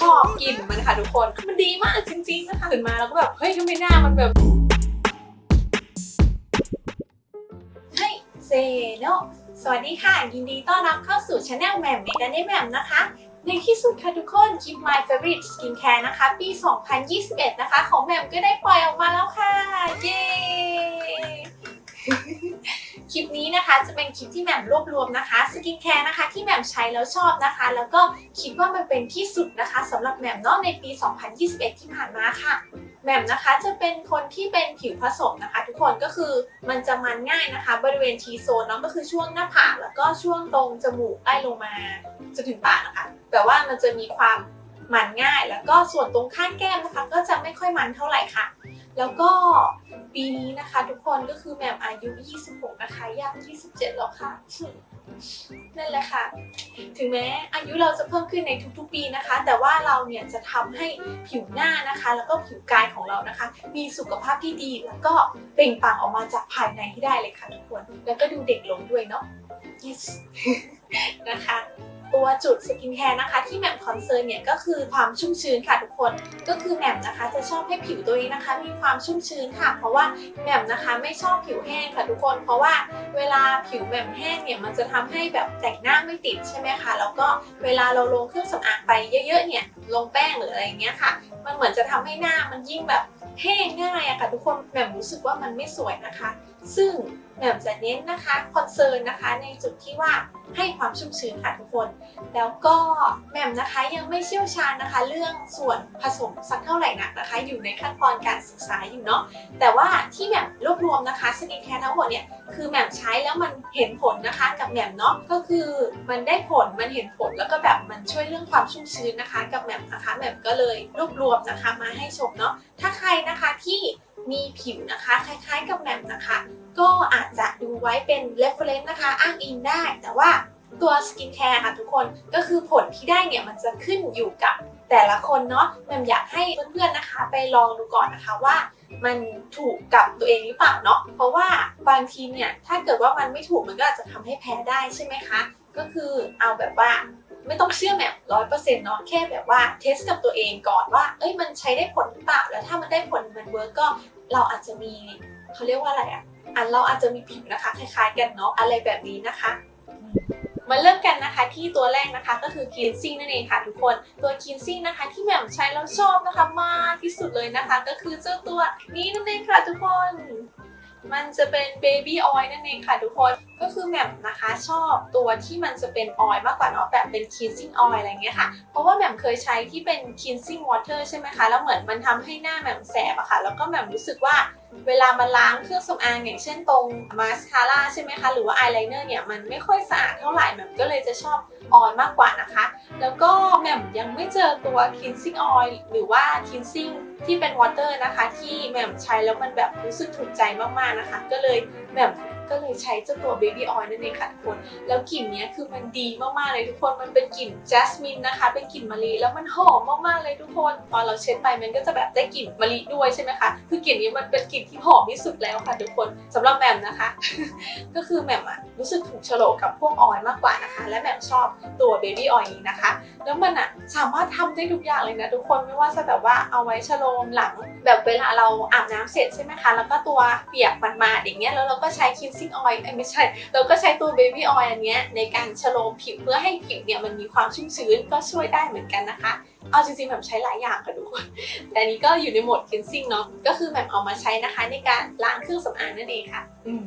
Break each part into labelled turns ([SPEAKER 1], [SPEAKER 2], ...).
[SPEAKER 1] ชอบกลิ่นมันค่ะทุกคนมันดีมากจริงๆนะคะตื่นมาแล้วก็แบบเฮ้ยทำไมหน้ามันแบบเฮ้ยเซโนสวัสดีค่ะ ยินดีต้อนรับเข้าสู่ช anel แหม่มเมกันได้แหม่มนะคะ ในที่สุดค่ะทุกคนคลิป My Favorite Skincare นะคะ ปี 2021 นะคะ ของแหม่มก็ได้ปล่อยออกมาแล้วค่ะ เย้ คลิปนี้นะคะจะเป็นคลิปที่แหม่มรวบรวมนะคะสกินแคร์นะคะที่แหม่มใช้แล้วชอบนะคะ แล้วก็คิดว่ามันเป็นที่สุดนะคะสำหรับแหม่มเนาะในปี 2021 ที่ผ่านมาค่ะแหม่มนะคะจะเป็นคนที่เป็นผิวผสมนะคะ ทุกคนก็คือมันจะมันง่ายนะคะ บริเวณทีโซนเนาะก็คือช่วงหน้าผากแล้วก็ช่วงตรงจมูกไล่ลงมาจนถึงปากนะคะแต่ว่ามันจะมีความมันง่าย แล้วก็ส่วนตรงข้างแก้มนะคะ ก็จะไม่ค่อยมันเท่าไหร่ค่ะ แล้วก็ปีนี้นะคะ ทุกคนก็คือแหม่มอายุ 26 นะคะย่าง27 แล้วค่ะ นั่นแหละค่ะ ถึงแม้อายุเราจะเพิ่มขึ้นในทุกๆปีนะคะ แต่ว่าเราเนี่ยจะทำให้ผิวหน้านะคะ แล้วก็ผิวกายของเรานะคะ มีสุขภาพที่ดีแล้วก็เปล่งปลั่งออกมาจากภายในให้ได้เลยค่ะทุกคน แล้วก็ดูเด็กลงด้วยเนาะ yes นะคะ ตัวจุดสกินแคร์นะคะ ที่แหม่มคอนเซิร์นเนี่ยก็คือความชุ่มชื้นค่ะทุกคนก็คือแหม่มนะคะจะชอบให้ผิวตัวเองนะคะ มีความชุ่มชื้นค่ะ เพราะว่าแหม่มนะคะไม่ชอบผิวแห้งค่ะทุกคน เพราะว่าเวลาผิวแหม่มแห้งเนี่ยมันจะทำให้แบบแต่งหน้าไม่ติดใช่ไหมคะแล้วก็เวลาเราลงเครื่องสำอางไปเยอะๆเนี่ยลงแป้งหรืออะไรเงี้ยค่ะ มันเหมือนจะทำให้หน้ามันยิ่งแบบแห้งง่ายอะค่ะทุกคนแหม่มรู้สึกว่ามันไม่สวยนะคะ ซึ่ง แหม่มจะเน้นนะคะคอนเซิร์นนะคะในจุดที่ว่าให้ความชุ่มชื้นค่ะทุกคน แล้วก็แหม่มนะคะยังไม่เชี่ยวชาญนะคะ เรื่องส่วนผสมสักเท่าไหร่นักนะคะ อยู่ในขั้นตอนการศึกษาอยู่เนาะแต่ว่าที่แหม่มรวบรวมนะคะสกินแคร์ทั้งหมดเนี่ยคือแหม่มใช้แล้วมันเห็นผลนะคะกับแหม่มเนาะก็คือมันได้ผลมันเห็นผลแล้วก็แบบมันช่วยเรื่องความชุ่มชื้นนะคะ กับแหม่มนะคะแหม่มก็เลยรวบรวมนะคะมาให้ชมเนาะถ้าใครนะคะที่ มีผิวนะคะคล้ายๆกับแหม่มนะคะ ก็อาจจะดูไว้เป็น reference นะคะ อ้างอิงได้ แต่ว่าตัวสกินแคร์ค่ะทุกคนก็คือผลที่ได้เนี่ยมันจะขึ้นอยู่กับแต่ละคนเนาะแมมอยากให้เพื่อนๆนะคะ ไปลองดูก่อนนะคะว่า มันถูกกับตัวเองหรือเปล่าเนาะเพราะว่าบางทีเนี่ยถ้าเกิดว่ามันไม่ถูกมันก็อาจจะทำให้แพ้ได้ใช่ไหมคะ ก็คือเอาแบบว่า ไม่ต้องเชื่อแบบร้อยเปอร์เซ็นต์เนาะแค่แบบว่าเทสกับตัวเองก่อนว่า เอ้ยมันใช้ได้ผลหรือเปล่าแล้วถ้ามันได้ผลมันเวิร์กก็เราอาจจะมีเขาเรียกว่าอะไรอะอันเราอาจจะมีผิวนะคะคล้ายๆกันเนาะอะไรแบบนี้นะคะมาเริ่มกันนะคะที่ตัวแรกนะคะก็คือ cleansing นั่นเองค่ะทุกคนตัว cleansing นะคะ ที่แหม่มใช้แล้วชอบนะคะมากที่สุดเลยนะคะ ก็คือเจ้าตัวนี้นั่นเองค่ะทุกคน มันจะเป็น baby oil นั่นเองค่ะทุกคน ก็คือแหม่มนะคะชอบตัวที่มันจะเป็นออยล์มากกว่าเนาะแบบเป็น cleansing oil อะไรเงี้ยค่ะ เพราะว่าแหม่มเคยใช้ที่เป็น cleansing water ใช่ไหมคะ แล้วเหมือนมันทำให้หน้าแหม่มแสบอะค่ะ แล้วก็แหม่มรู้สึกว่าเวลามาล้างเครื่องสำอางอย่างเช่นตรงมาสคาร่าใช่ไหมคะ หรือว่าอายไลเนอร์เนี่ยมันไม่ค่อยสะอาดเท่าไหร่แหม่มก็เลยจะชอบ ออยมากกว่านะคะ แล้วก็แหม่มยังไม่เจอตัว cleansing oil หรือว่า cleansing ที่เป็น water นะคะ ที่แหม่มใช้แล้วมันแบบรู้สึกถูกใจมากๆนะคะ ก็เลยแหม่ม ก็เลยใช้เจ้าตัว baby oil นั่นเองค่ะทุกคน แล้วกลิ่นนี้คือมันดีมากๆเลยทุกคน มันเป็นกลิ่นจัสมินนะคะ เป็นกลิ่นมะลิแล้วมันหอมมากๆเลยทุกคน ตอนเราเช็ดไปมันก็จะแบบได้กลิ่นมะลิด้วยใช่ไหมคะ คือกลิ่นนี้มันเป็นกลิ่นที่หอมที่สุดแล้วค่ะทุกคนสำหรับแหม่มนะคะ ก็คือแหม่มอะรู้สึกถูกฉลกกับพวกออยล์มากกว่านะคะ และแหม่มชอบตัว baby oil นี้นะคะ แล้วมันอะสามารถทำได้ทุกอย่างเลยนะทุกคน ไม่ว่าจะแบบว่าเอาไว้ชะโลมหลัง แบบเวลาเราอาบน้ำเสร็จใช่ไหมคะ แล้วก็ตัวเปียกมันมาอย่างเงี้ย แล้วเราก็ใช้ cleansing oil เอ้ยไม่ใช่ เราก็ใช้ตัว baby oil อันเนี้ยในการชะโลมผิวเพื่อให้ผิวเนี่ยมันมีความชุ่มชื้นก็ช่วยได้เหมือนกันนะคะ เอาจริงๆแบบใช้หลายอย่างค่ะทุกคน แต่อันนี้ก็อยู่ในโหมด cleansing เนาะ ก็คือแบบเอามาใช้นะคะในการล้างเครื่องสำอางนั่นเองค่ะ อืม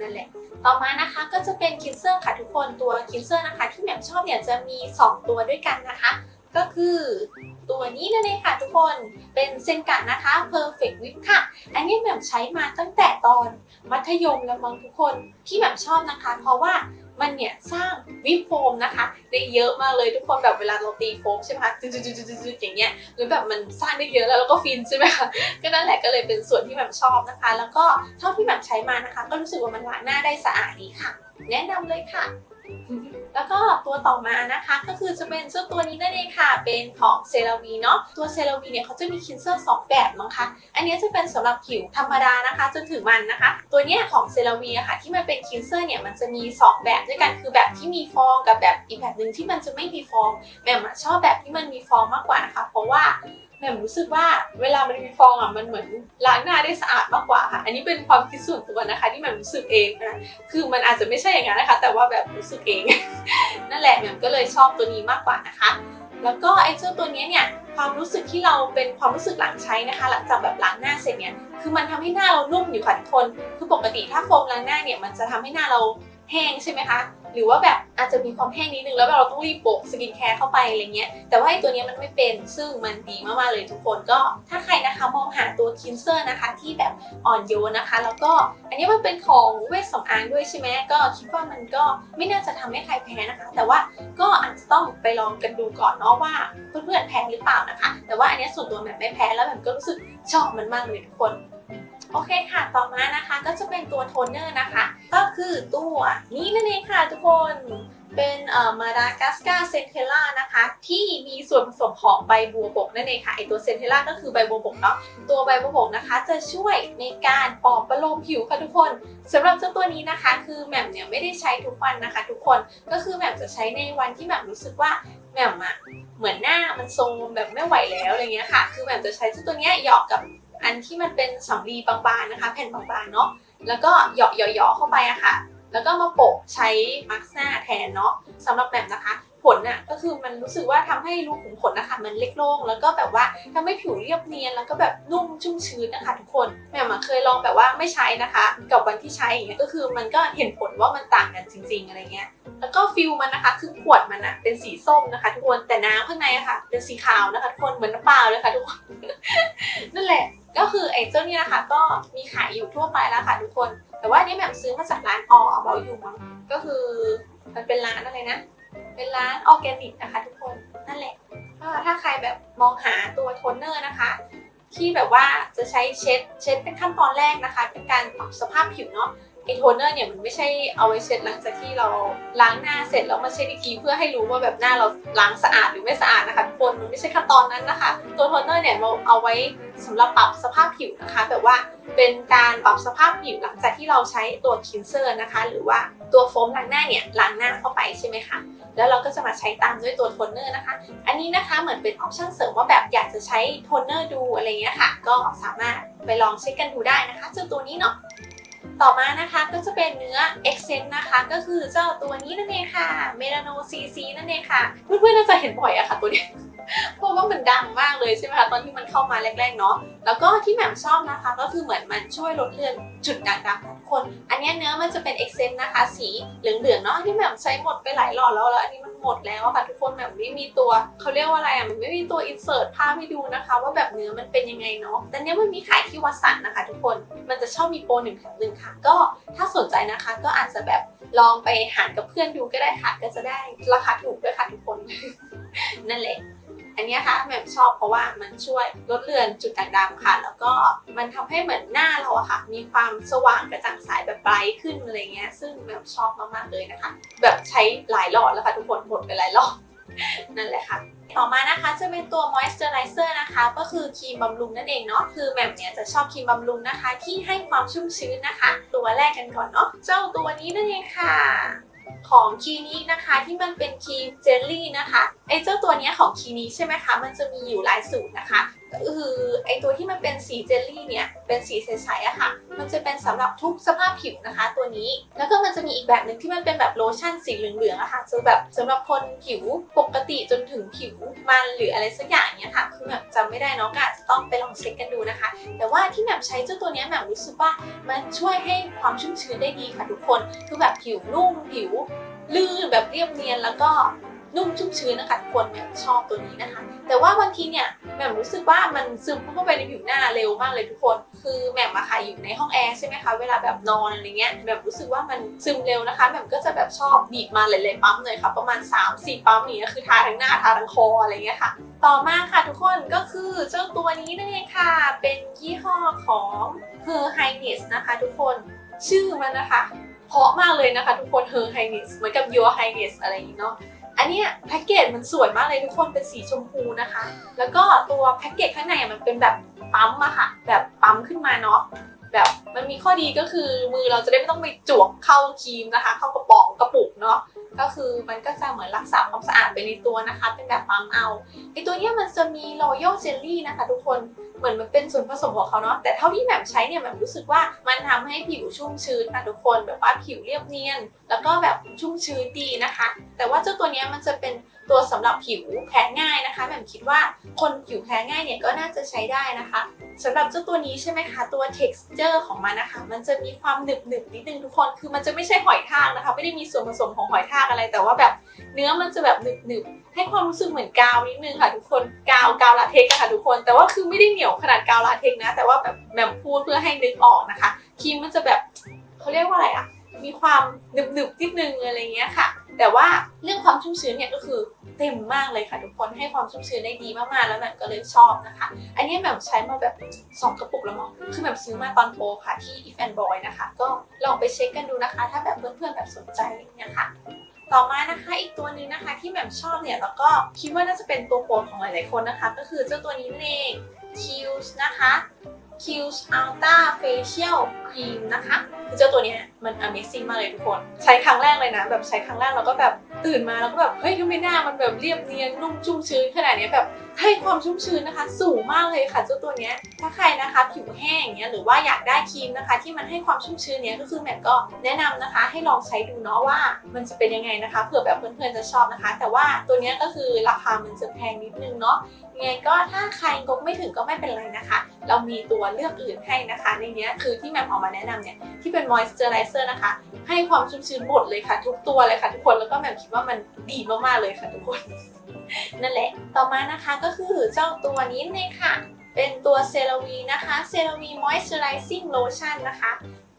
[SPEAKER 1] นั่นแหละต่อมานะคะก็จะเป็นคินเซอร์ค่ะทุกคนตัวคินเซอร์นะคะ ที่แหม่มชอบเนี่ยจะมี 2 ตัวด้วยกันนะคะ ก็คือตัวนี้นั่นเองค่ะทุกคนเป็นเซนกะนะคะ Perfect Whip ค่ะ อันนี้แหม่มใช้มาตั้งแต่ตอนมัธยมแล้วมั้งทุกคนที่แหม่มชอบนะคะ เพราะว่ามันเนี่ยสร้างวิปโฟมนะคะได้เยอะมากเลยทุกคนแบบเวลาเราตีโฟมใช่ไหมคะจุดๆๆๆอย่างเงี้ยหรือแบบมันสร้างได้เยอะแล้วเราก็ฟินใช่ไหมคะก็นั่นแหละก็เลยเป็นส่วนที่แบบชอบนะคะ แล้วก็เท่าที่แบบใช้มานะคะ ก็รู้สึกว่ามันล้างหน้าได้สะอาดดีค่ะ แนะนำเลยค่ะ แล้วก็ตัวต่อมานะคะก็คือจะเป็นเจ้าตัวนี้นั่นเองค่ะ เป็นของเซราวีเนาะตัวเซราวีเนี่ยเขาจะมีคินเซอร์สองแบบมั้งคะอันนี้จะเป็นสำหรับผิวธรรมดานะคะ จนถึงมันนะคะ ตัวเนี้ยของเซราวีอะค่ะ ที่มันเป็นคินเซอร์เนี่ยมันจะมี 2 แบบด้วยกันคือแบบที่มีฟองกับแบบอีกแบบหนึ่งที่มันจะไม่มีฟองแม่มชอบแบบที่มันมีฟองมากกว่านะคะ เพราะว่า แหม่มรู้สึกว่าเวลามันมีฟองอะมันเหมือนล้างหน้าได้สะอาดมากกว่าค่ะ อันนี้เป็นความคิดส่วนตัวนะคะ ที่แหม่มรู้สึกเองนะคือมันอาจจะไม่ใช่อย่างนั้นนะคะ แต่ว่าแบบรู้สึกเอง นั่นแหละแหม่มก็เลยชอบตัวนี้มากกว่านะคะ แล้วก็ไอ้เจ้าตัวเนี้ยเนี่ยความรู้สึกที่เราเป็นความรู้สึกหลังใช้นะคะ หลังจากแบบล้างหน้าเสร็จเนี่ยคือมันทำให้หน้าเรานุ่มอยู่ค่ะทุกคนคือปกติถ้าโฟมล้างหน้าเนี่ยมันจะทำให้หน้าเรา แห้งใช่ไหมคะ หรือว่าแบบอาจจะมีความแห้งนิดนึงแล้วแบบเราต้องรีบโปะสกินแคร์เข้าไปอะไรเงี้ย แต่ว่าไอ้ตัวนี้มันไม่เป็น ซึ่งมันดีมากๆเลยทุกคน ก็ถ้าใครนะคะมองหาตัวคินเซอร์นะคะที่แบบอ่อนโยนนะคะ แล้วก็อันนี้มันเป็นของเวชสำอางด้วยใช่ไหมก็คิดว่ามันก็ไม่น่าจะทำให้ใครแพ้นะคะ แต่ว่าก็อาจจะต้องไปลองกันดูก่อนเนาะว่าเพื่อนๆแพ้หรือเปล่านะคะ แต่ว่าอันนี้ส่วนตัวแบบไม่แพ้แล้วแบบก็รู้สึกชอบมันมากเลยทุกคน โอเคค่ะ ต่อมานะคะก็จะเป็นตัวโทนเนอร์นะคะ ก็คือตัวนี้นั่นเองค่ะทุกคน เป็นเอ่อมาดากัสกาเซนเทล่านะคะ ที่มีส่วนผสมของใบบัวบกนั่นเองค่ะไอตัวเซนเทล่าก็คือใบบัวบกเนาะ ตัวใบบัวบกนะคะ จะช่วยในการปลอบประโลมผิวค่ะทุกคนสำหรับเจ้าตัวนี้นะคะ คือแหม่มเนี่ยไม่ได้ใช้ทุกวันนะคะ ทุกคน ก็คือแหม่มจะใช้ในวันที่แหม่มรู้สึกว่าแหม่มอะเหมือนหน้ามันทรงแบบไม่ไหวแล้วอะไรเงี้ยค่ะ คือแหม่มจะใช้เจ้าตัวเนี้ยหยอกกับ อันที่มันเป็นสำลีบางๆนะคะ แผ่นบางๆเนาะแล้วก็หยอกหยอๆเข้าไปอะค่ะ แล้วก็มาโปะใช้มาร์กหน้าแทนเนาะสำหรับแบบนะคะผลน่ะก็คือมันรู้สึกว่าทำให้รูขุมขนนะคะมันเล็กลง แล้วก็แบบว่าทำให้ผิวเรียบเนียนแล้วก็แบบนุ่มชุ่มชื้นนะคะทุกคนแม่มอะเคยลองแบบว่าไม่ใช้นะคะ กับวันที่ใช้อย่างเงี้ยก็คือมันก็เห็นผลว่ามันต่างกันจริง ๆ อะไรเงี้ยแล้วก็ฟิลมันนะคะคือขวดมันอะเป็นสีส้มนะคะ ทุกคนแต่น้ำข้างในอะค่ะ เป็นสีขาวนะคะทุกคนเหมือนน้ำเปล่าเลยค่ะทุกคนนั่นแหละ ก็คือไอ้เจ้านี่นะคะก็มีขายอยู่ทั่วไปแล้วค่ะทุกคน แต่ว่านี่แบบซื้อมาจากร้านออเบอยู่มั้งก็คือมันเป็นร้านอะไรนะ เป็นร้านออร์แกนิกนะคะ ทุกคนนั่นแหละก็ถ้าใครแบบมองหาตัวโทนเนอร์นะคะ ที่แบบว่าจะใช้เช็ดเช็ดเป็นขั้นตอนแรกนะคะ เป็นการปรับสภาพผิวเนาะ ไอโทนเนอร์เนี่ยมันไม่ใช่เอาไว้เช็ดหลังจากที่เราล้างหน้าเสร็จแล้วมาเช็ดอีกทีเพื่อให้รู้ว่าแบบหน้าเราล้างสะอาดหรือไม่สะอาดนะคะทุกคนมันไม่ใช่ขั้นตอนนั้นนะคะ ตัวโทนเนอร์เนี่ยเราเอาไว้สำหรับปรับสภาพผิวนะคะแบบว่าเป็นการปรับสภาพผิวหลังจากที่เราใช้ตัวคินเซอร์นะคะ หรือว่าตัวโฟมล้างหน้าเนี่ยล้างหน้าเข้าไปใช่ไหมคะแล้วเราก็จะมาใช้ตามด้วยตัวโทนเนอร์นะคะ อันนี้นะคะเหมือนเป็นออปชั่นเสริมว่าแบบอยากจะใช้โทนเนอร์ดูอะไรเงี้ยค่ะ ก็สามารถไปลองเช็คกันดูได้นะคะเจ้าตัวนี้เนาะ ต่อมานะคะก็จะเป็นเนื้อ e x c e n t นะคะก็คือเจ้าตัวนี้นั่นเองค่ะ Melano CC นั่นเองค่ะ เพื่อนๆน่าจะเห็นบ่อยอะค่ะตัวนี้เพราะว่ามันดังมากเลยใช่ไหมคะตอนที่มันเข้ามาแรกๆเนาะแล้วก็ที่แหม่มชอบนะคะ ก็คือเหมือนมันช่วยลดเลือนจุดด่างดำของ คน อันนี้เนื้อมันจะเป็น e x c e n t นนะคะ สีเหลืองๆเนาะที่แหม่มใช้หมดไปหลายหลอดแล้วแล้วอันนี้มันหมดแล้วอะค่ะทุกคนแบบไม่มีตัวเขาเรียกว่าอะไรอะมันไม่มีตัว insert ภาพให้ดูนะคะ ว่าแบบเนื้อมันเป็นยังไงเนาะแต่เนี้ยมันมีขายที่วัดสันนะคะ ทุกคนมันจะชอบมีโปรหนึ่งแถมหนึ่งค่ะ ก็ถ้าสนใจนะคะ ก็อาจจะแบบลองไปหารกับเพื่อนดูก็ได้ค่ะก็จะได้ราคาถูกด้วยค่ะทุกคนนั่นแหละ อันนี้ค่ะแหม่มชอบเพราะว่ามันช่วยลดเลือนจุดด่างดำค่ะ แล้วก็มันทำให้เหมือนหน้าเราอะค่ะ มีความสว่างกระจ่างใสแบบไบรท์ขึ้นอะไรเงี้ย ซึ่งแหม่มชอบมากๆเลยนะคะ แบบใช้หลายหลอดแล้วค่ะทุกคนหมดไปหลายหลอดนั่นแหละค่ะต่อมานะคะจะเป็นตัว moisturizer นะคะ ก็คือครีมบำรุงนั่นเองเนาะคือแหม่มเนี่ยจะชอบครีมบำรุงนะคะ ที่ให้ความชุ่มชื้นนะคะ ตัวแรกกันก่อนเนาะเจ้าตัวนี้นั่นเองค่ะ ของคีนี้นะคะที่มันเป็นครีมเจลลี่นะคะไอเจ้าตัวเนี้ยของคีนี้ใช่ไหมคะมันจะมีอยู่หลายสูตรนะคะ ก็คือไอตัวที่มันเป็นสีเจลลี่เนี่ยเป็นสีใสๆอะค่ะ มันจะเป็นสำหรับทุกสภาพผิวนะคะ ตัวนี้ แล้วก็มันจะมีอีกแบบหนึ่งที่มันเป็นแบบโลชั่นสีเหลืองๆอะค่ะจะแบบสำหรับคนผิวปกติจนถึงผิวมันหรืออะไรสักอย่างเนี้ยค่ะคือแบบจำไม่ได้เนาะก็อาจจะต้องไปลองเช็คกันดูนะคะ แต่ว่าที่แหม่มใช้เจ้าตัวเนี้ยแหม่มรู้สึกว่ามันช่วยให้ความชุ่มชื้นได้ดีค่ะทุกคน คือแบบผิวนุ่มผิวลื่นแบบเรียบเนียนแล้วก็ นุ่มชุ่มชื้นนะคะทุกคนแหม่มชอบตัวนี้นะคะ แต่ว่าบางทีเนี่ยแหม่มรู้สึกว่ามันซึมเข้าไปในผิวหน้าเร็วมากเลยทุกคน คือแหม่มอะค่ะอยู่ในห้องแอร์ใช่ไหมคะเวลาแบบนอนอะไรเงี้ยแหม่มรู้สึกว่ามันซึมเร็วนะคะแหม่มก็จะแบบชอบบีบมาหลายๆปั๊มเลยค่ะประมาณ 3-4 ปั๊มอย่างเงี้คือทาทั้งหน้าทาทั้งคออะไรเงี้ยค่ะ ต่อมาค่ะทุกคนก็คือเจ้าตัวนี้นั่นเองค่ะ เป็นยี่ห้อของ Her Highness นะคะทุกคนชื่อมันนะคะเพราะมากเลยนะคะทุกคน Her Highness เหมือนกับ Your Highness อะไรอย่างเนาะ อันเนี้ยแพ็กเกจมันสวยมากเลยทุกคนเป็นสีชมพูนะคะ แล้วก็ตัวแพ็กเกจข้างในอะมันเป็นแบบปั๊มอะค่ะ แบบปั๊มขึ้นมาเนาะแบบมันมีข้อดีก็คือมือเราจะได้ไม่ต้องไปจวกเข้าครีมนะคะ เข้ากระป๋องกระปุกเนาะ ก็คือมันก็จะเหมือนรักษาความสะอาดไปในตัวนะคะ เป็นแบบปั๊มเอาไอตัวเนี้ยมันจะมีรอยัลเจลลี่นะคะ ทุกคนเหมือนมันเป็นส่วนผสมของเขาเนาะแต่เท่าที่แบบใช้เนี่ยแบบรู้สึกว่ามันทำให้ผิวชุ่มชื้นค่ะทุกคนแบบว่าผิวเรียบเนียน แล้วก็แบบชุ่มชื้นดีนะคะ แต่ว่าเจ้าตัวเนี้ยมันจะเป็น ตัวสำหรับผิวแพ้ง่ายนะคะแบบคิดว่าคนผิวแพ้ง่ายเนี่ยก็น่าจะใช้ได้นะคะสำหรับเจ้าตัวนี้ใช่ไหมคะตัว texture ของมันนะคะ มันจะมีความหนึบหนึบนิดนึงทุกคนคือมันจะไม่ใช่หอยทากนะคะ ไม่ได้มีส่วนผสมของหอยทากอะไรแต่ว่าแบบเนื้อมันจะแบบหนึบหนึบให้ความรู้สึกเหมือนกาวนิดนึงค่ะทุกคนกาวกาวลาเทกค่ะทุกคน แต่ว่าคือไม่ได้เหนียวขนาดกาวลาเทกนะ แต่ว่าแบบแบบพูดเพื่อให้นึกออกนะคะครีมมันจะแบบเขาเรียกว่าอะไรอะมีความหนึบๆนิดนึงอะไรเงี้ยค่ะ แต่ว่าเรื่องความชุ่มชื้นเนี่ยก็คือเต็มมากเลยค่ะทุกคนให้ความชุ่มชื้นได้ดีมากๆแล้วแบบก็เลยชอบนะคะ อันนี้แบบใช้มาแบบสองกระปุกแล้วมั้งคือแบบซื้อมาตอนโปรค่ะที่ If and Boy นะคะ ก็ลองไปเช็คกันดูนะคะ ถ้าแบบเพื่อนๆแบบสนใจเนี่ยค่ะต่อมานะคะอีกตัวหนึงนะคะที่แบบชอบเนี่ยแล้วก็คิดว่าน่าจะเป็นตัวโปรดของหลายๆคนนะคะ ก็คือเจ้าตัวนี้นั่นเอง Kills นะคะ Kills Ultra Facial Cream นะคะคือเจ้าตัวเนี้ย มัน Amazing มากเลยทุกคน ใช้ครั้งแรกเลยนะ แบบใช้ครั้งแรกเราก็แบบตื่นมาแล้วก็แบบเฮ้ยทำไมหน้ามันแบบเรียบเนียนนุ่มชุ่มชื้นขนาดนี้แบบให้ความชุ่มชื้นนะคะ สูงมากเลยค่ะเจ้าตัวเนี้ยถ้าใครนะคะผิวแห้งอย่างเงี้ยหรือว่าอยากได้ครีมนะคะ ที่มันให้ความชุ่มชื้นเนี้ยก็คือแม่มก็แนะนำนะคะ ให้ลองใช้ดูเนาะว่ามันจะเป็นยังไงนะคะเผื่อแบบเพื่อนๆจะชอบนะคะ แต่ว่าตัวเนี้ยก็คือราคามันจะแพงนิดนึงเนาะยังไงก็ถ้าใครงบไม่ถึงก็ไม่เป็นไรนะคะ เรามีตัวเลือกอื่นให้นะคะ ในเนี้ยคือที่แม่มเอามาแนะนำเนี่ยที่เป็น moisturizer นะคะ ให้ความชุ่มชื้นหมดเลยค่ะ ทุกตัวเลยค่ะ ทุกคนแล้วก็แหม่มคิดว่ามันดีมากๆเลยค่ะ ทุกคน นั่นแหละ ต่อมานะคะก็คือเจ้าตัวนี้เลยค่ะ เป็นตัวเซร a วีนะคะเซร a วี moisturizing lotion นะคะ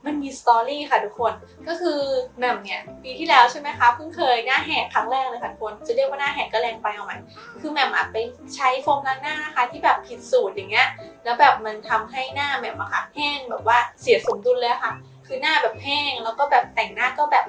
[SPEAKER 1] มันมีสตอรี่ค่ะทุกคนก็คือแหม่มเนี่ยปีที่แล้วใช่ไหมคะเพิ่งเคยหน้าแหกครั้งแรกเลยค่ะทุกคนจะเรียกว่าหน้าแหกก็แรงไปเอาไหมคือแหม่มอะไปใช้โฟมล้างหน้านะคะ ที่แบบผิดสูตรอย่างเงี้ยแล้วแบบมันทำให้หน้าแหม่มอะค่ะแห้งแบบว่าเสียสมดุลเลยค่ะ คือหน้าแบบแห้งแล้วก็แบบแต่งหน้าก็แบบ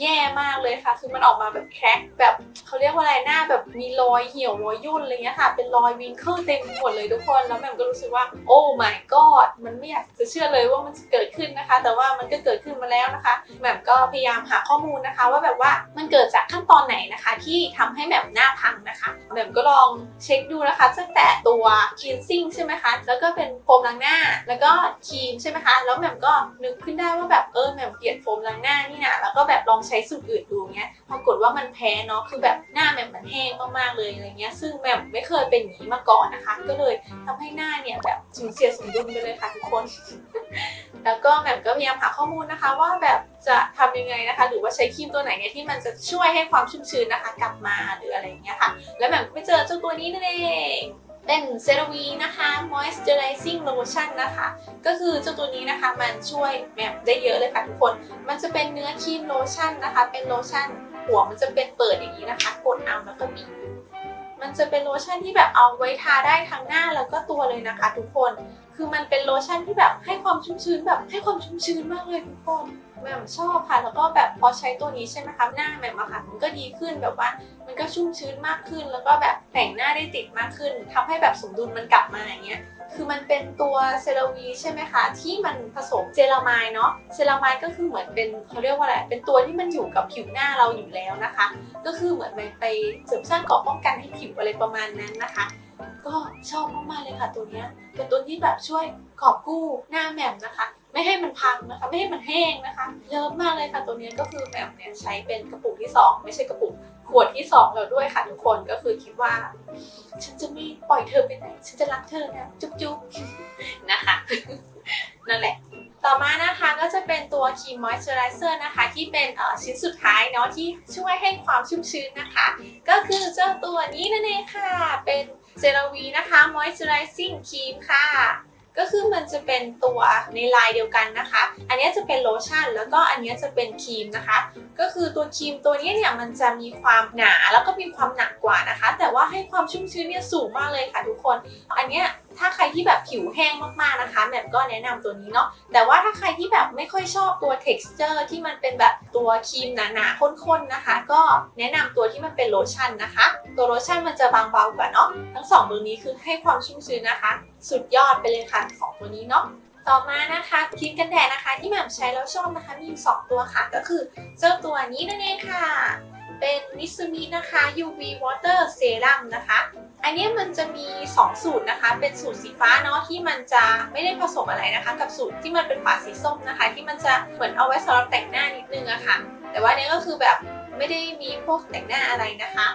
[SPEAKER 1] แย่มากเลยค่ะ คือมันออกมาแบบแคร็กแบบเขาเรียกว่าอะไรหน้าแบบมีรอยเหี่ยวรอยย่นอะไรเงี้ยค่ะ เป็นรอยวิงเคิลเต็มหมดเลยทุกคนแล้วแหม่มก็รู้สึกว่าโอ้ my god มันไม่อยากจะเชื่อเลยว่ามันจะเกิดขึ้นนะคะ แต่ว่ามันก็เกิดขึ้นมาแล้วนะคะแหม่มก็พยายามหาข้อมูลนะคะ ว่าแบบว่ามันเกิดจากขั้นตอนไหนนะคะ ที่ทำให้แหม่มหน้าพังนะคะแหม่มก็ลองเช็คดูนะคะตั้งแต่ตัว cleansing ใช่ไหมคะแล้วก็เป็นโฟมล้างหน้า แล้วก็ครีมใช่ไหมคะแล้วแหม่มก็นึกขึ้นได้ว่าแบบเออแหม่มเปลี่ยนโฟมล้างหน้านี่นะแล้วก็แบบลองใช้สูตรอื่นดูเงี้ยปรากฏว่ามันแพ้เนาะคือแบบหน้าแมมมันแห้งมากๆเลยอะไรเงี้ยซึ่งแมมไม่เคยเป็นอย่างนี้มาก่อนนะคะ ก็เลยทำให้หน้าเนี่ยแบบสูญเสียสมดุลไปเลยค่ะทุกคน แล้วก็แมมก็พยายามหาข้อมูลนะคะ ว่าแบบจะทำยังไงนะคะ หรือว่าใช้ครีมตัวไหนเนี่ยที่มันจะช่วยให้ความชุ่มชื้นนะคะ กลับมาหรืออะไรเงี้ยค่ะ แล้วแมมก็ไปเจอเจ้าตัวนี้นั่นเอง เป็นเซรวีนะคะ moisturizing lotion นะคะ ก็คือเจ้าตัวนี้นะคะมันช่วยแม่มได้เยอะเลยค่ะทุกคน มันจะเป็นเนื้อครีมโลชั่นนะคะ เป็นโลชั่นหัวมันจะเป็นเปิดอย่างนี้นะคะ กดเอาแล้วก็บีบมันจะเป็นโลชั่นที่แบบเอาไว้ทาได้ทั้งหน้าแล้วก็ตัวเลยนะคะ ทุกคน คือมันเป็นโลชั่นที่แบบให้ความชุ่มชื้นแบบให้ความชุ่มชื้นมากเลยทุกคน แหม่มชอบค่ะ แล้วก็แบบพอใช้ตัวนี้ใช่ไหมคะหน้าแหม่มอะค่ะ มันก็ดีขึ้นแบบว่ามันก็ชุ่มชื้นมากขึ้น แล้วก็แบบแต่งหน้าได้ติดมากขึ้นทำให้แบบสมดุลมันกลับมาอย่างเงี้ยคือมันเป็นตัวเซราวีใช่ไหมคะ ที่มันผสมเจลามายเนาะเจลามายก็คือเหมือนเป็นเขาเรียกว่าอะไรเป็นตัวที่มันอยู่กับผิวหน้าเราอยู่แล้วนะคะ ก็คือเหมือนไปไปเสริมสร้างเกราะป้องกันให้ผิวอะไรประมาณนั้นนะคะ ก็ชอบมากๆเลยค่ะตัวเนี้ยเป็นตัวที่แบบช่วยกอบกู้หน้าแหม่มนะคะ ไม่ให้มันพังนะคะ ไม่ให้มันแห้งนะคะเลิฟมากเลยค่ะตัวนี้ก็คือแหม่มเนี่ยใช้เป็นกระปุกที่สองไม่ใช่กระปุกขวดที่สองแล้วด้วยค่ะทุกคนก็คือคิดว่า ฉันจะไม่ปล่อยเธอไปไหน ฉันจะรักเธอนะจุ๊บจุ๊บนะคะ นั่นแหละต่อมานะคะก็จะเป็นตัวครีมมอยส์เจอไรเซอร์นะคะ ที่เป็นอ่อชิ้นสุดท้ายเนาะที่ช่วยให้ความชุ่มชื้นนะคะ ก็คือเจ้าตัวนี้นั่นเองค่ะ เป็นเซราวีนะคะ moisturizing cream ค่ะ ก็คือมันจะเป็นตัวในลายเดียวกันนะคะ อันนี้จะเป็นโลชั่น แล้วก็อันนี้จะเป็นครีมนะคะ ก็คือตัวครีมตัวนี้เนี่ยมันจะมีความหนาแล้วก็มีความหนักกว่านะคะ แต่ว่าให้ความชุ่มชื้นเนี่ยสูงมากเลยค่ะทุกคน อันเนี้ย ถ้าใครที่แบบผิวแห้งมากๆนะคะแหม่มก็แนะนำตัวนี้เนาะแต่ว่าถ้าใครที่แบบไม่ค่อยชอบตัว texture ที่มันเป็นแบบตัวครีมหนาๆข้นๆนะคะ ก็แนะนำตัวที่มันเป็นโลชั่นนะคะ ตัวโลชั่นมันจะบางเบากว่าเนาะทั้งสองตัวนี้คือให้ความชุ่มชื้นนะคะ สุดยอดไปเลยค่ะสองตัวนี้เนาะต่อมานะคะครีมกันแดดนะคะ ที่แหม่มใช้แล้วชอบนะคะ มีอยู่สองตัวค่ะ ก็คือเจ้าตัวนี้นั่นเองค่ะ เป็นมิซูมินะคะ UV Water Serum นะคะ อันนี้มันจะมี 2 สูตรนะคะ เป็นสูตรสีฟ้าเนาะที่มันจะไม่ได้ผสมอะไรนะคะ กับสูตรที่มันเป็นฝาสีส้มนะคะ ที่มันจะเหมือนเอาไว้สำหรับแต่งหน้านิดนึงอะค่ะ แต่ว่าอันนี้ก็คือแบบไม่ได้มีพวกแต่งหน้าอะไรนะคะ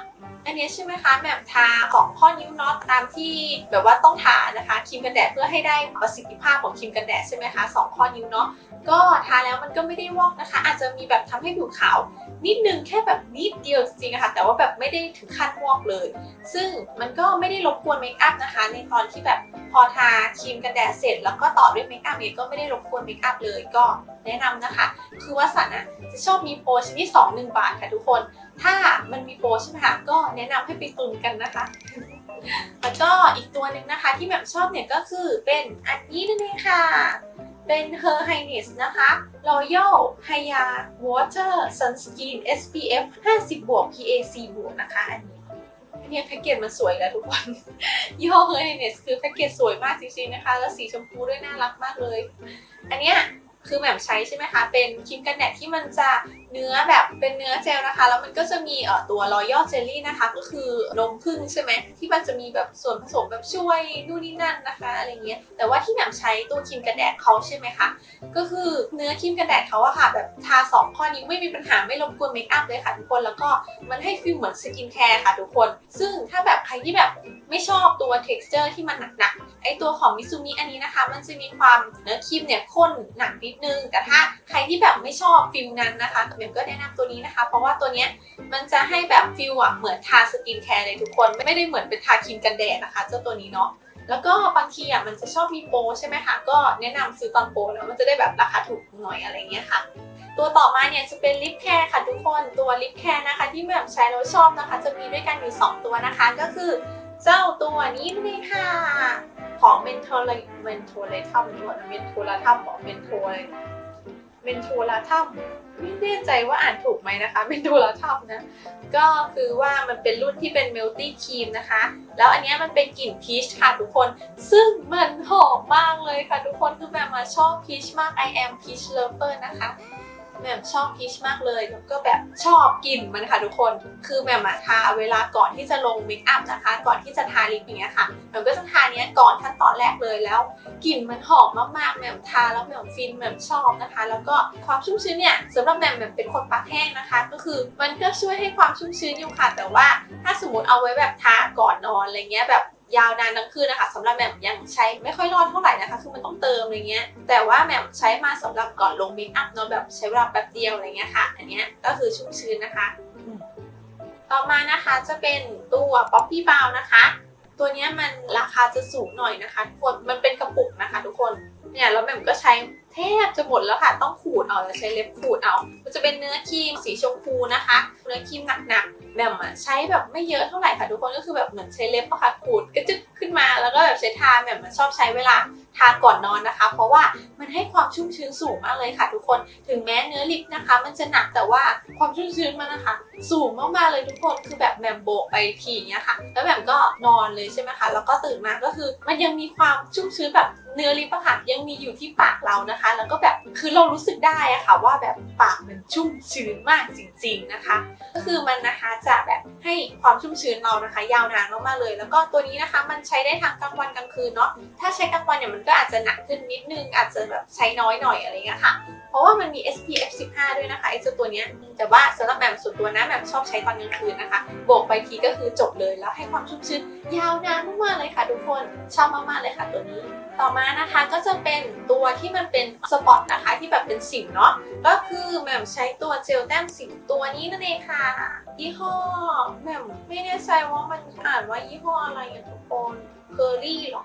[SPEAKER 1] อันนี้ใช่ไหมคะแบบทาของข้อนิ้วน็อตตามที่แบบว่าต้องทานะคะครีมกันแดดเพื่อให้ได้ประสิทธิภาพของครีมกันแดดใช่ไหมคะสองข้อนิ้วเนาะ ก็ทาแล้วมันก็ไม่ได้วอกนะคะ อาจจะมีแบบทำให้ผิวขาว นิดนึงแค่แบบนิดเดียวจริงๆค่ะแต่ว่าแบบไม่ได้ถึงขั้นวอกเลย ซึ่งมันก็ไม่ได้รบกวนเมคอัพนะคะ ในตอนที่แบบพอทาครีมกันแดดเสร็จ แล้วก็ต่อด้วยเมคอัพเนี่ยก็ไม่ได้รบกวนเมคอัพเลยก็แนะนำนะคะ คือว่าสันอะจะชอบมีโปรชนิด2 1 บาทค่ะทุกคน ถ้ามันมีโปรใช่ไหมคะก็แนะนำให้ไปตุนกันนะคะแล้วก็อีกตัวหนึ่งนะคะที่แบบชอบเนี่ยก็คือเป็นอันนี้นั่นเองค่ะ เป็น Her Highness นะคะ Royal Hya Water Sunscreen SPF 50บวก PAC บวกนะคะ อันนี้อันนี้แพ็กเกจมันสวยแล้วทุกคนยี่ห้อ Her Highness คือแพ็กเกจสวยมากจริงๆนะคะ แล้วสีชมพูด้วยน่ารักมากเลย อันเนี้ยคือแหม่มใช้ใช่ไหมคะ เป็นครีมกันแดดที่มันจะ เนื้อแบบเป็นเนื้อเจลนะคะ แล้วมันก็จะมีเอ่อตัว Royal Jelly นะคะ ก็คือนมผึ้งใช่ไหมที่มันจะมีแบบส่วนผสมแบบช่วยนู่นนี่นั่นนะคะอะไรเงี้ยแต่ว่าที่แหม่มใช้ตัวครีมกันแดดเขาใช่ไหมคะก็คือเนื้อครีมกันแดดเขาอะค่ะ แบบทาสองข้อนิ้ไม่มีปัญหาไม่รบกวนเมคอัพเลยค่ะทุกคนแล้วก็มันให้ฟีลเหมือนสกินแคร์ค่ะทุกคน ซึ่งถ้าแบบใครที่แบบไม่ชอบตัว texture ที่มันหนักๆไอตัวของมิซูมิอันนี้นะคะ มันจะมีความเนื้อครีมเนี่ยข้นหนักนิดนึง แต่ถ้าใครที่แบบไม่ชอบฟิลนั้นนะคะมก็แนะนำตัวนี้นะคะ เพราะว่าตัวเนี้ยมันจะให้แบบฟิลอะเหมือนทาสกินแคร์เลยทุกคน ไม่ได้เหมือนเป็นทาครีมกันแดดนะคะเจ้าตัวนี้เนาะแล้วก็บางทีอะมันจะชอบมีโปรใช่ไหมคะก็แนะนำซื้อตอนโปรแล้วมันจะได้แบบราคาถูกหน่อยอะไรเงี้ยค่ะ ตัวต่อมาเนี่ยจะเป็นลิปแคร์ค่ะทุกคนตัวลิปแคร์นะคะ ที่แบบใช้แล้วชอบนะคะ จะมีด้วยกันอยู่ 2 ตัวนะคะ ก็คือเจ้าตัวนี้นั่นเองค่ะของเมนโทรเลยเมนโทรเลยทัมหรือว่าเมนโทรทัมบอกเมนโทรเเมนโทรทัมไม่แน่ใจว่าอ่านถูกไหมนะคะเมนโทรทัมนะ ก็คือว่ามันเป็นรุ่นที่เป็นเมลตี้ครีมนะคะ แล้วอันนี้มันเป็นกลิ่นพีชค่ะทุกคน ซึ่งมันหอมมากเลยค่ะทุกคน คือแบบมาชอบพีชมาก I am peach lover นะคะ แหม่มชอบพีชมากเลยแล้วก็แบบชอบกลิ่นมันค่ะทุกคน คือแหม่มอะทาเวลาก่อนที่จะลงเมคอัพนะคะ ก่อนที่จะทาลิปอย่างเงี้ยค่ะแหม่มก็จะทาเนี้ยก่อนขั้นตอนแรกเลยแล้วกลิ่นมันหอมมากๆแหม่มทาแล้วแหม่มฟินแหม่มชอบนะคะ แล้วก็ความชุ่มชื้นเนี่ยสำหรับแหม่มแหม่มเป็นคนปากแห้งนะคะ ก็คือมันก็ช่วยให้ความชุ่มชื้นอยู่ค่ะ แต่ว่าถ้าสมมติเอาไว้แบบทาก่อนนอนอะไรเงี้ยแบบ ยาวนานทั้งคืนนะคะสำหรับแหม่มยังใช้ไม่ค่อยรอดเท่าไหร่นะคะ คือมันต้องเติมอะไรเงี้ย แต่ว่าแหม่มใช้มาสำหรับก่อนลงเมคอัพเนาะแบบใช้เวลาแป๊บเดียวอะไรเงี้ยค่ะ อันเนี้ยก็คือชุ่มชื้นนะคะอืมต่อมานะคะจะเป็นตัวป๊อปปี้บาวนะคะ ตัวเนี้ยมันราคาจะสูงหน่อยนะคะทุกคน มันเป็นกระปุกนะคะ ทุกคน เนี่ยแล้วแหม่มก็ใช้ แทบจะหมดแล้วค่ะต้องขูดเอาแล้วใช้เล็บขูดเอา มันจะเป็นเนื้อครีมสีชมพูนะคะ เนื้อครีมหนักๆแหม่มอะใช้แบบไม่เยอะเท่าไหร่ค่ะทุกคนก็คือแบบเหมือนใช้เล็บอะค่ะขูดกระจึกขึ้นมาแล้วก็แบบใช้ทาแหม่มอะชอบใช้เวลาทาก่อนนอนนะคะ เพราะว่ามันให้ความชุ่มชื้นสูงมากเลยค่ะ ทุกคนถึงแม้เนื้อลิปนะคะ มันจะหนักแต่ว่าความชุ่มชื้นมันนะคะ สูงมากๆเลยทุกคนคือแบบแหม่มโบไปทีเงี้ยค่ะ แล้วแหม่มก็นอนเลยใช่ไหมคะแล้วก็ตื่นมาก็คือมันยังมีความชุ่มชื้นแบบ เนื้อลิปอะค่ะยังมีอยู่ที่ปากเรานะคะ แล้วก็แบบคือเรารู้สึกได้อะค่ะ ว่าแบบปากมันชุ่มชื้นมากจริง ๆนะคะ ก็คือมันนะคะจะแบบให้ความชุ่มชื้นเรานะคะ ยาวนานมากๆเลย แล้วก็ตัวนี้นะคะ มันใช้ได้ทั้งกลางวันกลางคืนเนาะถ้าใช้กลางวันเนี่ยมันก็อาจจะหนักขึ้นนิดนึงอาจจะแบบใช้น้อยหน่อยอะไรเงี้ยค่ะเพราะว่ามันมี SPF 15 ด้วยนะคะไอ้เจ้าตัวเนี้ยแต่ว่าสำหรับแหม่มส่วนตัวนะแหม่มชอบใช้ตอนกลางคืนนะคะโบกไปทีก็คือจบเลยแล้วให้ความชุ่มชื้นยาวนานมากๆเลยค่ะ ทุกคนชอบมากๆเลยค่ะตัวนี้ต่อมานะคะก็จะเป็นตัวที่มันเป็นสปอตนะคะที่แบบเป็นสิวเนาะก็คือแหม่มใช้ตัวเจลแต้มสิวตัวนี้นั่นเองค่ะยี่ห้อแหม่มไม่แน่ใจว่ามันอ่านว่ายี่ห้ออะไรอะทุกคนเคอรี่หรอ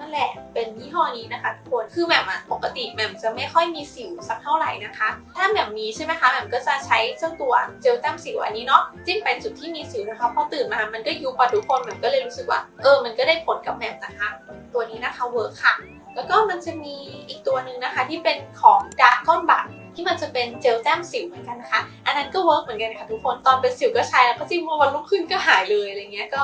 [SPEAKER 1] นั่นแหละเป็นยี่ห้อนี้นะคะทุกคนคือแหม่มอะปกติแหม่มจะไม่ค่อยมีสิวสักเท่าไหร่นะคะ ถ้าแหม่มมีใช่ไหมคะแหม่มก็จะใช้เจ้าตัวเจลแต้มสิวอันนี้เนาะจิ้มไปจุดที่มีสิวนะคะพอตื่นมามันก็ยุบอะทุกคนแหม่มก็เลยรู้สึกว่าเออมันก็ได้ผลกับแหม่มนะคะ ตัวนี้นะคะเวิร์คค่ะแล้วก็มันจะมีอีกตัวหนึ่งนะคะที่เป็นของดาร์ก้อนบัตที่มันจะเป็นเจลแต้มสิวเหมือนกันนะคะ อันนั้นก็เวิร์กเหมือนกันค่ะทุกคน ตอนเป็นสิวก็ใช้แล้วก็จิ้มวันรุ่งขึ้นก็หายเลยอะไรเงี้ยก็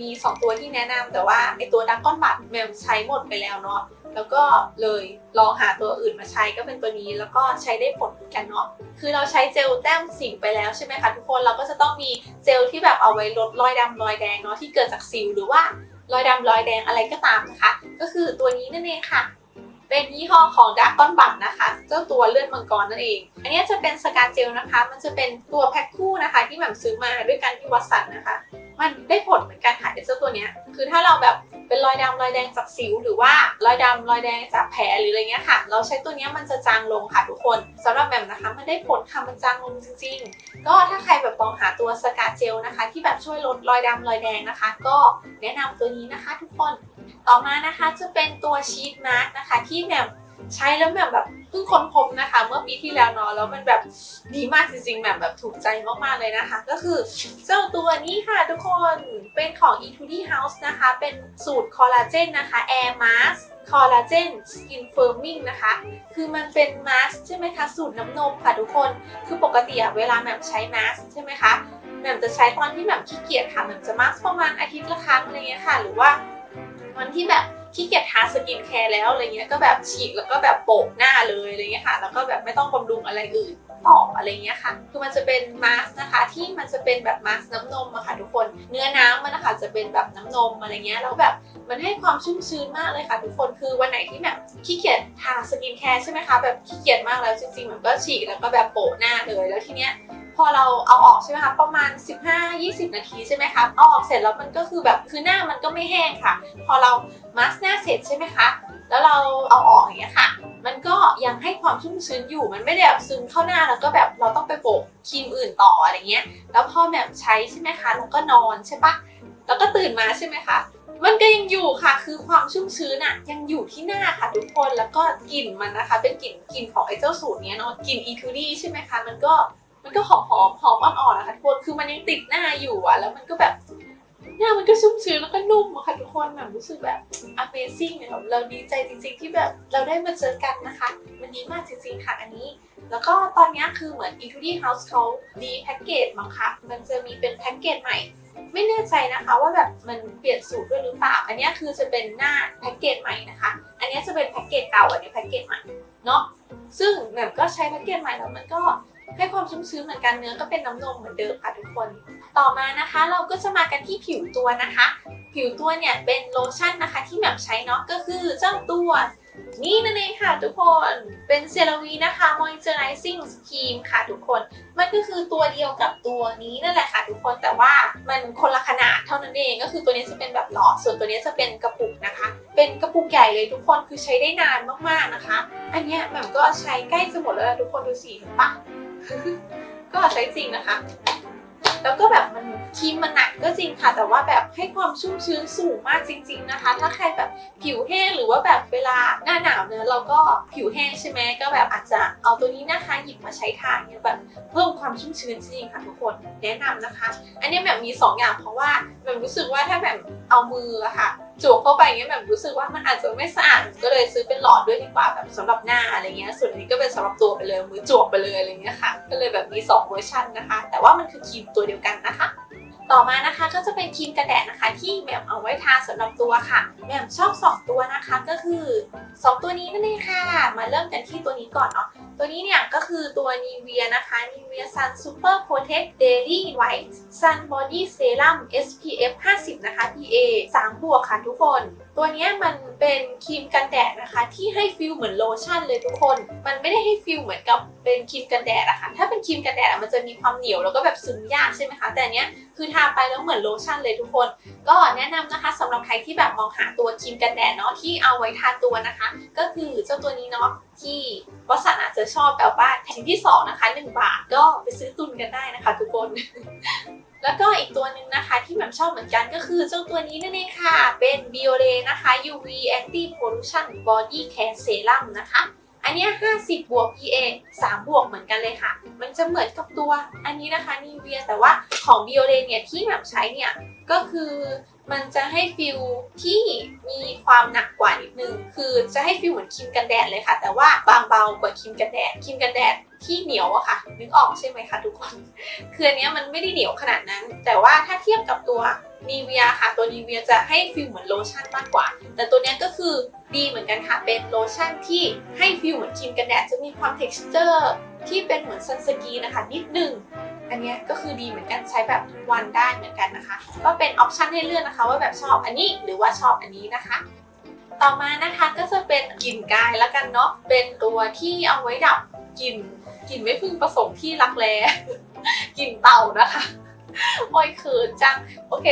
[SPEAKER 1] มี 2 ตัวที่แนะนำแต่ว่าไอตัวดาร์ก้อนบัตแมวใช้หมดไปแล้วเนาะแล้วก็เลยลองหาตัวอื่นมาใช้ก็เป็นตัวนี้ แล้วก็ใช้ได้ผลเหมือนกันเนาะคือเราใช้เจลแต้มสิวไปแล้วใช่ไหมคะทุกคนเราก็จะต้องมีเจลที่แบบเอาไว้ลดรอยดำรอยแดงเนาะที่เกิดจากสิวหรือว่ารอยดำรอยแดงอะไรก็ตามนะคะ ก็คือตัวนี้นั่นเองค่ะเป็นยี่ห้อของด a r ก o n บัตนะคะ เจ้าตัวเลือดมังกรนั่นเอง อันนี้จะเป็นสกาเจลนะคะ มันจะเป็นตัวแพ็คคู่นะคะ ที่แหม่มซื้อมาด้วยกันที่วัดสันนะคะ มันได้ผลเหมือนกันค่ะไอ้เจ้าตัวเนี้ยคือถ้าเราแบบเป็นรอยดำรอยแดงจากสิว หรือว่ารอยดำรอยแดงจากแผลหรืออะไรเงี้ยค่ะ เราใช้ตัวเนี้ยมันจะจางลงค่ะทุกคนสำหรับแหม่มนะคะ มันได้ผลค่ะมันจางลงจริง ๆ ก็ถ้าใครแบบมองหาตัวสกาเจลนะคะ ที่แบบช่วยลดรอยดำรอยแดงนะคะ ก็แนะนำตัวนี้นะคะ ทุกคนต่อมานะคะจะเป็นตัวชีทมาร์กนะคะที่แหม่ม ใช้แล้วแหม่มแบบเพิ่งค้นพบนะคะ เมื่อปีที่แล้วเนาะแล้วมันแบบดีมากจริงๆแหม่มแบบถูกใจมากๆเลยนะคะ ก็คือเจ้าตัวนี้ค่ะทุกคนเป็นของ e 2 d House นะคะ เป็นสูตรคอลลาเจนนะคะ Air Mask Collagen Skin Firming นะคะ คือมันเป็นมาสใช่ไหมคะ สูตรน้ำนมค่ะทุกคน คือปกติอะเวลาแหม่มใช้มาสใช่ไหมคะแหม่มจะใช้ตอนที่แหม่มขี้เกียจค่ะแหม่มจะมาสประมาณอาทิตย์ละครั้งอะไรเงี้ยค่ะ หรือว่าวันที่แบบ ขี้เกียจทาสกินแคร์แล้วอะไรเงี้ยก็แบบฉีกแล้วก็แบบโปะหน้าเลยอะไรเงี้ยค่ะ แล้วก็แบบไม่ต้องบำรุงอะไรอื่นต่ออะไรเงี้ยค่ะ คือมันจะเป็นมาสก์นะคะ ที่มันจะเป็นแบบมาสก์น้ำนมอะค่ะทุกคน เนื้อน้ำมันนะคะจะเป็นแบบน้ำนมอะไรเงี้ยแล้วแบบมันให้ความชุ่มชื้นมากเลยค่ะ ทุกคนคือวันไหนที่แบบขี้เกียจทาสกินแคร์ใช่ไหมคะแบบขี้เกียจมากแล้วจริงๆมันก็ฉีกแล้วก็แบบโปะหน้าเลยแล้วทีเนี้ย อเราเอาออกใช่ไหมคะประมาณ 15-20 นาทีใช่ไหมคะเอาออกเสร็จแล้วมันก็คือแบบคือหน้ามันก็ไม่แห้งค่ะ พอเรามาสก์หน้าเสร็จใช่ไหมคะแล้วเราเอาออกอย่างเงี้ยค่ะ มันก็ยังให้ความชุ่มชื้นอยู่ มันไม่ได้แบบซึมเข้าหน้าแล้วก็แบบเราต้องไปโปะครีมอื่นต่ออะไรเงี้ย แล้วพอแบบใช้ใช่ไหมคะ แล้วก็นอนใช่ปะแล้วก็ตื่นมาใช่ไหมคะ มันก็ยังอยู่ค่ะ คือความชุ่มชื้นอะยังอยู่ที่หน้าค่ะทุกคน แล้วก็กลิ่นมันนะคะ เป็นกลิ่นกลิ่นของไอ้เจ้าสูตรเนี้ยเนาะ กลิ่นอีทูดี้ใช่ไหมคะ มันก็ มันก็หอมหอมหอมอ่อนๆนะคะทุกคนคือมันยังติดหน้าอยู่อะแล้วมันก็แบบหน้ามันก็ชุ่มชื้นแล้วก็นุ่มอะค่ะทุกคนแบบรู้สึกแบบ Amazing เนี่ยแบเราดีใจจริงๆที่แบบเราได้มาเจอกันนะคะ มันดีมากจริงๆค่ะอันนี้ แล้วก็ตอนนี้คือเหมือน e 2 d House เขาดีแพ็กเกจมั้งคะมันจะมีเป็นแพ็กเกจใหม่ ไม่แน่ใจนะคะว่าแบบมันเปลี่ยนสูตรด้วยหรือเปล่า อันนี้คือจะเป็นหน้าแพ็กเกจใหม่นะคะ อันนี้จะเป็นแพ็กเกจเก่าอันนี้แพ็กเกจใหม่เนาะซึ่งแบบก็ใช้แพ็กเกจใหม่แล้วมันก็ ให้ความชุ่มชื้นเหมือนกันเนื้อก็เป็นน้ำนมเหมือนเดิมค่ะทุกคน ต่อมานะคะเราก็จะมากันที่ผิวตัวนะคะ ผิวตัวเนี่ยเป็นโลชั่นนะคะที่แบบใช้เนาะก็คือเจ้าตัวนี่นั่นเองค่ะทุกคน เป็นเซรวีนะคะ moisturizing cream ค่ะทุกคน มันก็คือตัวเดียวกับตัวนี้นั่นแหละค่ะทุกคน แต่ว่ามันคนละขนาดเท่านั้นเอง ก็คือตัวนี้จะเป็นแบบหลอด ส่วนตัวนี้จะเป็นกระปุกนะคะ เป็นกระปุกใหญ่เลยทุกคน คือใช้ได้นานมากๆนะคะ อันเนี้ยแบบก็ใช้ใกล้จะหมดแล้วนะทุกคนดูสิเห็นปะ ก็ใช้จริงนะคะ แล้วก็แบบมันครีมมันหนักก็จริงค่ะ แต่ว่าแบบให้ความชุ่มชื้นสูงมากจริง ๆนะคะ ถ้าใครแบบผิวแห้งหรือว่าแบบเวลาหน้าหนาวเนอะเราก็ผิวแห้งใช่ไหมก็แบบอาจจะเอาตัวนี้นะคะหยิบมาใช้ทาเนี่ยแบบเพิ่มความชุ่มชื้นจริงๆค่ะทุกคนแนะนำนะคะ อันนี้แบบมี2ออย่างเพราะว่าแบบรู้สึกว่าถ้าแบบเอามืออะค่ะ จุกเข้าไปอย่างเงี้ยแบบรู้สึกว่ามันอาจจะไม่สะอาดก็เลยซื้อเป็นหลอดด้วยดีกว่าแบบสำหรับหน้าอะไรเงี้ยส่วนนี้ก็เป็นสำหรับตัวไปเลยมือจวกไปเลยอะไรเงี้ยค่ะ ก็เลยแบบมี2เวอร์ชันนะคะ แต่ว่ามันคือครีมตัวเดียวกันนะคะ ต่อมานะคะก็จะเป็นครีมกันแดดนะคะ ที่แหม่มเอาไว้ทาสำหรับตัวค่ะแหม่มชอบสองตัวนะคะ ก็คือ 2 ตัวนี้นั่นเองค่ะ มาเริ่มกันที่ตัวนี้ก่อนเนาะตัวนี้เนี่ยก็คือตัว Nivea นะคะ Nivea Sun Super Protect Daily White Sun Body Serum SPF 50 นะคะ PA 3บวกค่ะทุกคนตัวนี้มันเป็นครีมกันแดดนะคะ ที่ให้ฟิลเหมือนโลชั่นเลยทุกคน มันไม่ได้ให้ฟิลเหมือนกับเป็นครีมกันแดดอะค่ะถ้าเป็นครีมกันแดดอะมันจะมีความเหนียวแล้วก็แบบซึมยากใช่ไหมคะ แต่อันเนี้ยคือทาไปแล้วเหมือนโลชั่นเลยทุกคน ก็แนะนำนะคะสำหรับใครที่แบบมองหาตัวครีมกันแดดเนาะที่เอาไว้ทาตัวนะคะ ก็คือเจ้าตัวนี้เนาะที่วัสันอาจจะชอบแบบว่าแถมที่สองนะคะ1บาทก็ไปซื้อตุนกันได้นะคะ ทุกคน แล้วก็อีกตัวหนึ่งนะคะที่แหม่มชอบเหมือนกันก็คือเจ้าตัวนี้นั่นเองค่ะ เป็น Biore นะคะ UV Anti Pollution Body Care Serum นะคะ อันนี้ 50 บวก PA 3 บวกเหมือนกันเลยค่ะ มันจะเหมือนกับตัวอันนี้นะคะนีเวียแต่ว่าของ Biore เนี่ยที่แหม่มใช้เนี่ยก็คือมันจะให้ฟิลที่มีความหนักกว่านิดนึง คือจะให้ฟิลเหมือนครีมกันแดดเลยค่ะ แต่ว่าบางเบากว่าครีมกันแดด ครีมกันแดด ที่เหนียวอะค่ะ นึกออกใช่ไหมคะทุกคน คืออันนี้มันไม่ได้เหนียวขนาดนั้น แต่ว่าถ้าเทียบกับตัวนีเวียค่ะ ตัวนีเวียจะให้ฟิลเหมือนโลชั่นมากกว่า แต่ตัวนี้ก็คือดีเหมือนกันค่ะ เป็นโลชั่นที่ให้ฟิลเหมือนครีมกันแดดจะมีความ t e x t อร์ที่เป็นเหมือนซันสกรีนนะคะ นิดนึง อันนี้ก็คือดีเหมือนกันใช้แบบทุกวันได้เหมือนกันนะคะ ก็เป็นออปชันให้เลือกนะคะ ว่าแบบชอบอันนี้หรือว่าชอบอันนี้นะคะต่อมานะคะก็จะเป็นกลิ่นกายแล้วกันเนาะเป็นตัวที่เอาไว้ดับกลิ่น กลิ่นไม่พึงประสงค์ที่รักแร้กลิ่นเต่านะคะโอ้ยคืนจัง โอเค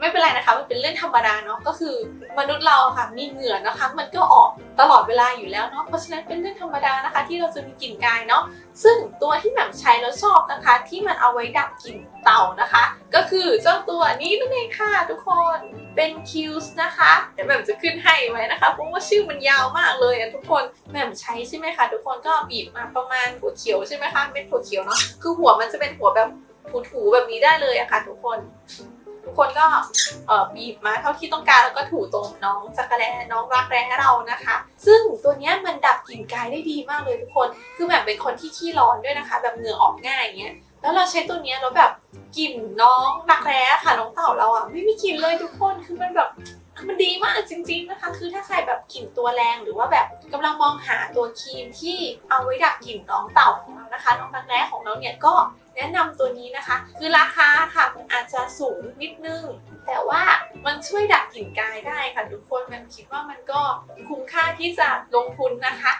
[SPEAKER 1] ไม่เป็นไรนะคะมันเป็นเรื่องธรรมดาเนาะก็คือมนุษย์เราค่ะมีเหงื่อนะคะ มันก็ออกตลอดเวลาอยู่แล้วเนาะเพราะฉะนั้นเป็นเรื่องธรรมดานะคะ ที่เราจะมีกลิ่นกายเนาะซึ่งตัวที่แหม่มใช้แล้วชอบนะคะ ที่มันเอาไว้ดับกลิ่นเต่านะคะ ก็คือเจ้าตัวนี้นั่นเองค่ะทุกคนเป็นคิวส์นะคะเดี๋ยวแหม่มจะขึ้นให้ไว้นะคะเพราะว่าชื่อมันยาวมากเลยอะทุกคนแหม่มใช้ใช่ไหมคะทุกคนก็บีบมาประมาณหัวเขียวใช่ไหมคะเม็ดหัวเขียวเนาะคือหัวมันจะเป็นหัวแบบถูๆแบบนี้ได้เลยอะค่ะทุกคน ทุกคนก็บีบมาเท่าที่ต้องการแล้วก็ถูตรงน้องจักรแลน้องรักแร้เรานะคะ ซึ่งตัวเนี้ยมันดับกลิ่นกายได้ดีมากเลยทุกคน คือแบบเป็นคนที่ขี้ร้อนด้วยนะคะ แบบเหงื่อออกง่ายอย่างเงี้ยแล้วเราใช้ตัวเนี้ยแล้วแบบกลิ่นน้องรักแร้ค่ะน้องเต่าเราอะไม่มีกลิ่นเลยทุกคนคือมันแบบมันดีมากจริง ๆนะคะ คือถ้าใครแบบกลิ่นตัวแรงหรือว่าแบบกำลังมองหาตัวครีมที่เอาไว้ดับกลิ่นน้องเต่าของเรานะคะ น้องรักแร้ของเราเนี่ยก็ แนะนำตัวนี้นะคะ คือราคาค่ะมันอาจจะสูงนิดนึง แต่ว่ามันช่วยดับกลิ่นกายได้ค่ะทุกคนมันคิดว่ามันก็คุ้มค่าที่จะลงทุนนะคะ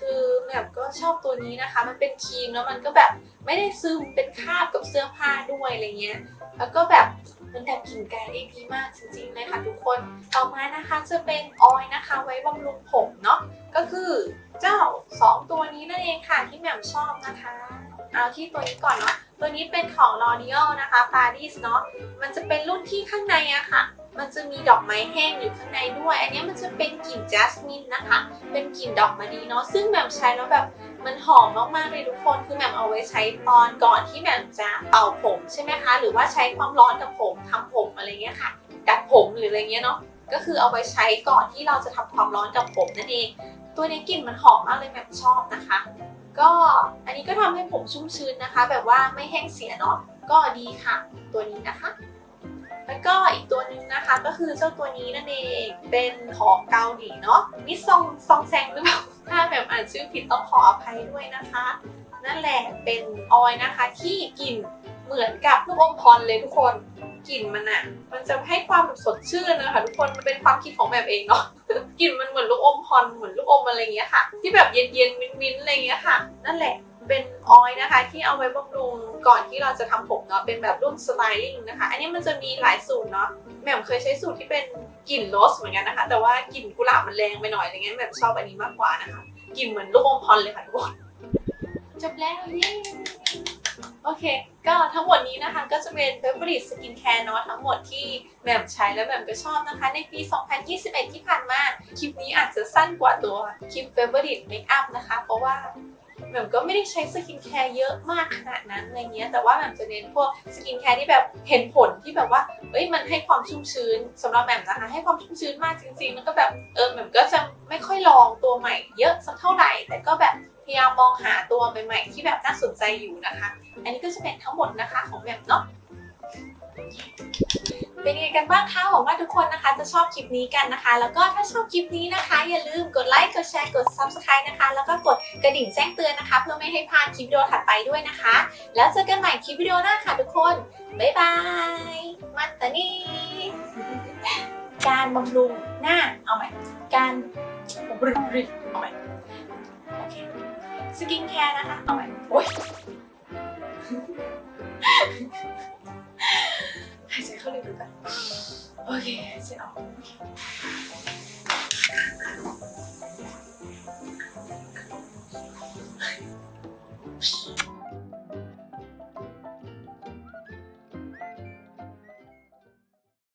[SPEAKER 1] คือแบบก็ชอบตัวนี้นะคะ มันเป็นครีมแล้วมันก็แบบไม่ได้ซึมเป็นคราบกับเสื้อผ้าด้วยอะไรเงี้ยแล้วก็แบบมันดับกลิ่นกายได้ดีมากจริงๆเลยค่ะทุกคน ต่อมานะคะจะเป็นออยล์นะคะ ไว้บำรุงผมเนาะก็คือเจ้า 2 ตัวนี้นั่นเองค่ะที่แหม่มชอบนะคะ เอาที่ตัวนี้ก่อนเนาะ ตัวนี้เป็นของ L'Oreal นะคะ Paris เนาะ มันจะเป็นรุ่นที่ข้างในอะค่ะ มันจะมีดอกไม้แห้งอยู่ข้างในด้วย อันนี้มันจะเป็นกลิ่นจัสมินนะคะ เป็นกลิ่นดอกมะลิเนาะ ซึ่งแหม่มใช้แล้วแบบมันหอมมากๆเลยทุกคน คือแหม่มเอาไว้ใช้ตอนก่อนที่แหม่มจะเป่าผมใช่ไหมคะ หรือว่าใช้ความร้อนกับผมทำผมอะไรเงี้ยค่ะ ดัดผมหรืออะไรเงี้ยเนาะ ก็คือเอาไว้ใช้ก่อนที่เราจะทำความร้อนกับผมนั่นเอง ตัวนี้กลิ่นมันหอมมากเลยแหม่มชอบนะคะ ก็อันนี้ก็ทำให้ผมชุ่มชื้นนะคะ แบบว่าไม่แห้งเสียเนาะก็ดีค่ะ ตัวนี้นะคะ แล้วก็อีกตัวหนึงนะคะ ก็คือเจ้าตัวนี้นั่นเองเป็นของเกาหลีเนาะนี่ซองซองแซงหรือเปล่าถ้าแบบอ่านชื่อผิดต้องขออภัยด้วยนะคะ นั่นแหละเป็นออยนะคะที่กลิ่น เหมือนกับลูกอมพรเลยทุกคนกลิ่นมันอะมันจะให้ความแบบสดชื่นนะคะทุกคนมันเป็นความคิดของแบบเองเนาะกลิ่นมันเหมือนลูกอมพรเหมือนลูกอมอะไรเงี้ยค่ะ ที่แบบเย็นๆมินๆอะไรเงี้ยค่ะ นั่นแหละเป็นออยล์นะคะ ที่เอาไว้บำรุงก่อนที่เราจะทำผมเนาะเป็นแบบรุ่นสไตลิ่งนะคะ อันนี้มันจะมีหลายสูตรเนาะแหม่มเคยใช้สูตรที่เป็นกลิ่นโรสเหมือนกันนะคะ แต่ว่ากลิ่นกุหลาบมันแรงไปหน่อยอะไรเงี้ยแหม่มชอบอันนี้มากกว่านะคะกลิ่นเหมือนลูกอมพรเลยค่ะทุกคนจบแล้วเย้ โอเค ก็ทั้งหมดนี้นะคะก็จะเป็น favorite skin care เนาะทั้งหมดที่แหม่มใช้แล้วแหม่มก็ชอบนะคะ ในปี 2021 ที่ผ่านมา คลิปนี้อาจจะสั้นกว่าตัวคลิป favorite makeup นะคะ เพราะว่าแหม่มก็ไม่ได้ใช้สกินแคร์เยอะมากขนาดนั้นอะไรเงี้ยแต่ว่าแหม่มจะเน้นพวกสกินแคร์ที่แบบเห็นผลที่แบบว่าเอ้ยมันให้ความชุ่มชื้นสำหรับแหม่มนะคะ ให้ความชุ่มชื้นมากจริงๆแล้วก็แบบเออแหม่มก็จะไม่ค่อยลองตัวใหม่เยอะสักเท่าไหร่ แต่ก็แบบ พยายามมองหาตัวใหม่ๆที่แบบน่าสนใจอยู่นะคะ อันนี้ก็จะเป็นทั้งหมดนะคะของแหม่มเนาะเป็นยังไงกันบ้างคะหวังว่าทุกคนนะคะ จะชอบคลิปนี้กันนะคะ แล้วก็ถ้าชอบคลิปนี้นะคะ อย่าลืมกดไลค์กดแชร์กด subscribe นะคะ แล้วก็กดกระดิ่งแจ้งเตือนนะคะ เพื่อไม่ให้พลาดคลิปวิดีโอถัดไปด้วยนะคะ แล้วเจอกันใหม่คลิปวิดีโอหน้าค่ะทุกคนบ๊ายบายมาตานี่การบำรุงหน้าเอาใหม่การบริบริเอาใหม่ สกินแคร์นะคะ เอาใหม่โอ๊ยหายใจเข้าลึกๆก่อนโอเคฉันออกอ